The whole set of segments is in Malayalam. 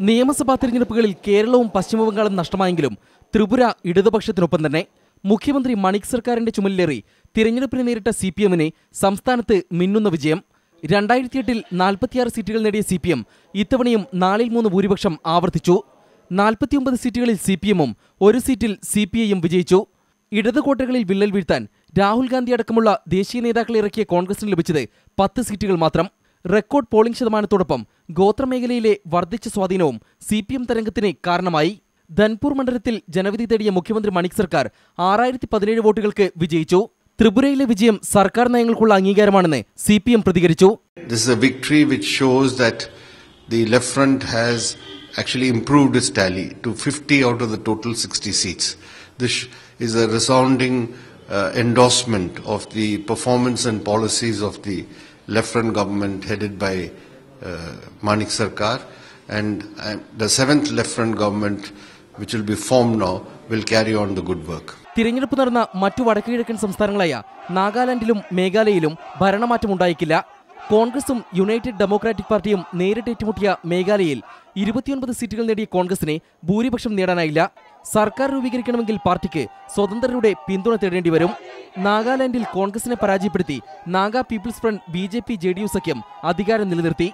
നിയമസഭാ തിരഞ്ഞെടുപ്പുകളിൽ കേരളവും പശ്ചിമബംഗാളും നഷ്ടമായെങ്കിലും ത്രിപുര ഇടതുപക്ഷത്തിനൊപ്പം തന്നെ മുഖ്യമന്ത്രി മണിക് സർക്കാരിന്റെ ചുമലിലേറി തിരഞ്ഞെടുപ്പിനെ നേരിട്ട സി പി എമ്മിനെ സംസ്ഥാനത്ത് മിന്നുന്ന വിജയം. രണ്ടായിരത്തി എട്ടിൽ നാൽപ്പത്തിയാറ് സീറ്റുകൾ നേടിയ സി പി എം ഇത്തവണയും നാലിൽ മൂന്ന് ഭൂരിപക്ഷം ആവർത്തിച്ചു. നാൽപ്പത്തിയൊമ്പത് സീറ്റുകളിൽ സി പി എമ്മും ഒരു സീറ്റിൽ സി പി ഐയും വിജയിച്ചു. ഇടത് കോട്ടകളിൽ വിള്ളൽ വീഴ്ത്താൻ രാഹുൽ ഗാന്ധി അടക്കമുള്ള ദേശീയ നേതാക്കളെ ഇറക്കിയ കോൺഗ്രസിന് ലഭിച്ചത് പത്ത് സീറ്റുകൾ മാത്രം. റെക്കോർഡ് പോളിംഗ് ശതമാനത്തോടൊപ്പം ഗോത്രമേഖലയിലെ വർദ്ധിച്ച സ്വാധീനവും സി പി എം തരംഗത്തിന് കാരണമായി ധൻപൂർ മണ്ഡലത്തിൽ ജനവിധി തേടിയ മുഖ്യമന്ത്രി മണിക് സർക്കാർ ആറായിരത്തി പതിനേഴ് വോട്ടുകൾക്ക് വിജയിച്ചു ത്രിപുരയിലെ വിജയം സർക്കാർ നയങ്ങൾക്കുള്ള അംഗീകാരമാണെന്ന് സി പി എം പ്രതികരിച്ചു actually improved its tally to 50 out of the total 60 seats. This is a resounding uh, endorsement of the performance and policies of the left front government headed by uh, Manik Sarkar. And uh, the seventh left front government which will be formed now will carry on the good work. തിരഞ്ഞെടുപ്പ് നടന്ന മറ്റു വടക്കുകിഴക്കൻ സംസ്ഥാനങ്ങളായ നാഗാലാൻഡിലും മേഘാലയയിലും ഭരണമാറ്റമുണ്ടായിക്കില്ല കോൺഗ്രസും യുണൈറ്റഡ് ഡെമോക്രാറ്റിക് പാർട്ടിയും നേരിട്ട് ഏറ്റുമുട്ടിയ മേഘാലയയിൽ ഇരുപത്തിയൊൻപത് സീറ്റുകൾ നേടിയ കോൺഗ്രസിനെ ഭൂരിപക്ഷം നേടാനായില്ല. സർക്കാർ രൂപീകരിക്കണമെങ്കിൽ പാർട്ടിക്ക് സ്വതന്ത്രരുടെ പിന്തുണ തേടേണ്ടി വരും. നാഗാലാൻഡിൽ കോൺഗ്രസിനെ പരാജയപ്പെടുത്തി Naga People's Front B J P J D U സഖ്യം അധികാരം നിലനിർത്തി.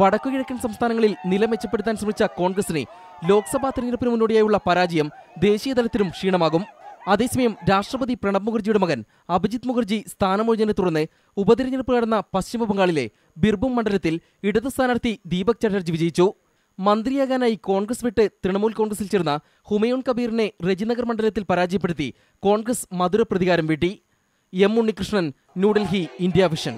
വടക്കുകിഴക്കൻ സംസ്ഥാനങ്ങളിൽ നില മെച്ചപ്പെടുത്താൻ ശ്രമിച്ച കോൺഗ്രസിനെ ലോക്സഭാ തെരഞ്ഞെടുപ്പിന് മുന്നോടിയായുള്ള പരാജയം ദേശീയതലത്തിലും ക്ഷീണമാകും. അതേസമയം രാഷ്ട്രപതി പ്രണബ് മുഖർജിയുടെ മകൻ അഭിജിത് മുഖർജി സ്ഥാനമൊഴിഞ്ഞതിനെ തുടർന്ന് ഉപതെരഞ്ഞെടുപ്പ് നടന്ന പശ്ചിമബംഗാളിലെ ബിർഭും മണ്ഡലത്തിൽ ഇടതു സ്ഥാനാർത്ഥി ദീപക് ചാറ്റർജി വിജയിച്ചു. മന്ത്രിയാകാനായി കോൺഗ്രസ് വിട്ട് തൃണമൂൽ കോൺഗ്രസിൽ ചേർന്ന ഹുമയൂൺ കബീറിനെ രജിനഗർ മണ്ഡലത്തിൽ പരാജയപ്പെടുത്തി കോൺഗ്രസ് മധുര പ്രതികാരം വീട്ടി. M Unnikrishnan New Delhi India Vision.